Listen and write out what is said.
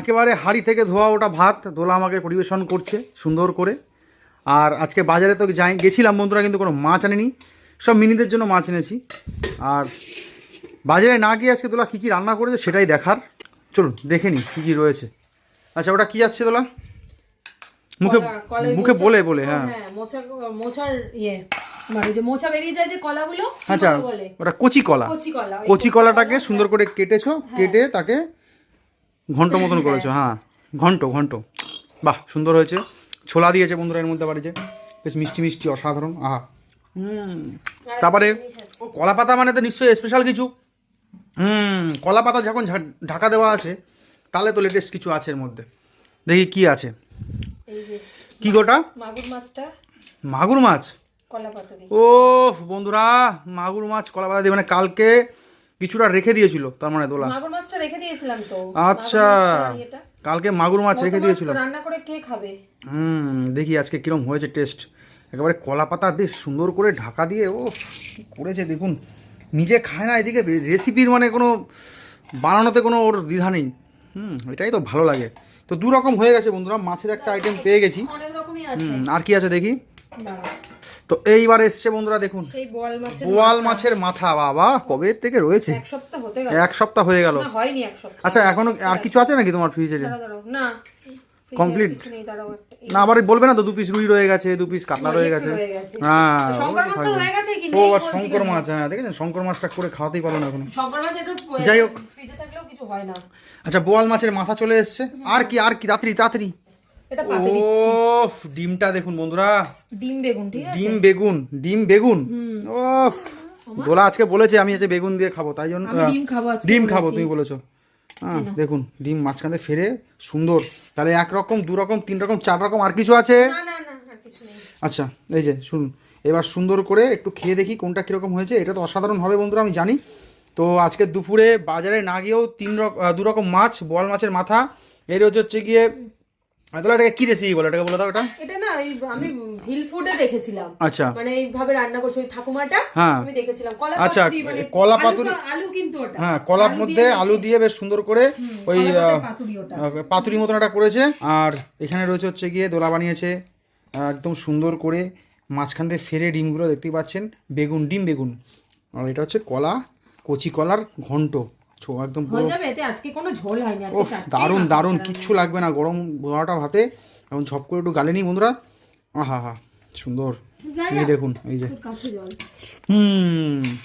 একেবারে হাড়ি থেকে ধোয়া ওটা ভাত দোলা আমাকে পরিবেশন করছে সুন্দর করে। আর আজকে বাজারে তো যাই গেছিলাম বন্ধুরা কিন্তু কোনো মাছ আনেনি। সব মিনিদের জন্য মাছ এনেছি। আর বাজারে না গিয়ে আজকে দোলা কী কী রান্না করেছে সেটাই দেখার। চলুন দেখে নিই কী কী রয়েছে। আচ্ছা ওটা কী যাচ্ছে দোলা? মুখে মুখে বলে বলে হ্যাঁ। হ্যাঁ মোচা মোচার ইয়ে মানে যে মোচা বেরিয়ে যায় যে কলাগুলো আচ্ছা ওটা কচি কলা। কচি কচি কলাটাকে সুন্দর করে কেটেছো কেটে তাকে ঘন্ট মতন করেছ হ্যাঁ। ঘন্ট ঘন্ট। বাহ সুন্দর হয়েছে। ছোলা দিয়েছে বন্ধুরা এর মধ্যে বাড়িতে বেশ মিষ্টি মিষ্টি অসাধারণ। আহা। তারপরে কলা পাতা মানে তো নিশ্চয়ই স্পেশাল কিছু। হুম কলা পাতা যখন ঢাকা দেওয়া আছে তাহলে তো লেটেস্ট কিছু আছে এর মধ্যে। দেখি কি আছে। কি গোটা? মাগুর মাছটা। মাগুর মাছ? ও বন্ধুরা মাগুর মাছ কলা পাতা দিয়ে। মানে কালকে কিছুটা রেখে দিয়েছিল তার মানে দোলা। মাগুর মাছটা রেখে দিয়েছিলাম তো। আচ্ছা। কালকে মাগুর মাছ রেখে কত দিয়েছিল রান্না করে কে খাবে? হুম দেখি আজকে কিরম হয়েছে টেস্ট। একেবারে কলা পাতা দিয়ে সুন্দর করে ঢাকা দিয়ে ও করেছে দেখুন। নিজে খায় না এদিকে রেসিপির মানে কোনো বানানোতে কোনো ওর দ্বিধা নেই। হুম এটাই তো ভালো লাগে। তো দু রকম হয়ে গেছে বন্ধুরা মাছের একটা আইটেম পেয়ে গেছি। অনেক রকমই আছে। হুম আর কি আছে দেখি। তো এইবার এসছে বন্ধুরা দেখুন। বোয়াল মাছের মাথা। বাবা কবে থেকে রয়েছে? এক সপ্তাহ হয়ে গেল। আচ্ছা এখনও আর কিছু আছে নাকি তোমার ফ্রিজে দাঁড়াও। না আবার বলবে না তো দু পিস রুই রয়ে গেছে দু পিস কাতলা রয়ে গেছে। হ্যাঁ ও আর শঙ্কর মাছ হ্যাঁ দেখেছেন? শঙ্কর মাছটা করে খাওয়াতেই পারল না এখন। যাই হোক। আচ্ছা বোয়াল মাছের মাথা চলে এসছে। আর কি আর কি তাড়াতাড়ি তাড়াতাড়ি। এটা পাতে দিই ওফ ডিমটা দেখুন বন্ধুরা। ডিম বেগুন ঠিক আছে? ডিম বেগুন ডিম বেগুন। ওফ দোলা আজকে বলেছে আমি আজকে বেগুন দিয়ে খাব তাই জন্য ডিম খাব আজকে ডিম খাব তুমি বলেছ। হ্যাঁ দেখুন ডিম মাঝখানে ফেরে সুন্দর। তাহলে এক রকম দু রকম তিন রকম চার রকম আর কিছু আছে? আচ্ছা এই যে শুনুন এবার সুন্দর করে একটু খেয়ে দেখি কোনটা কীরকম হয়েছে এটা তো অসাধারণ হবে বন্ধুরা আমি জানি। তো আজকে দুপুরে বাজারে না গিয়েও তিন রকম দু রকম মাছ বোয়াল মাছের মাথা এর হচ্ছে গিয়ে তাহলে এটাকে কী রেসিপি বলো? এটাকে বলো দাও ওটা এটা না আমি হিল ফুডে দেখেছিলাম। আচ্ছা। মানে এইভাবে রান্না করছে ওই ঠাকুমাটা হ্যাঁ। আমি দেখেছিলাম। কলা আচ্ছা, পাতুরি মানে কলা পাতুরি- আলু কিন্তু ওটা। হ্যাঁ কলার মধ্যে আলু দিয়ে বেশ সুন্দর করে ওই পাতার মতন একটা করেছে। আর এখানে রয়েছে হচ্ছে গিয়ে দোলা বানিয়েছে। একদম সুন্দর করে মাঝখান থেকে ফেরে ডিমগুলো দেখতেই পাচ্ছেন। বেগুন ডিম বেগুন। আর এটা হচ্ছে কলা কচি কলার ঘন্ট। একদম হয়ে যাবে? এতে আজকে কোনো ঝোল হয়নি আজকে দারুণ দারুণ কিচ্ছু লাগবে না গরম বড়াটা ভাতে। এখন ঝপ করে একটু গালে নিই বন্ধুরা। আহা হা সুন্দর। এই দেখুন এই যে। হুম।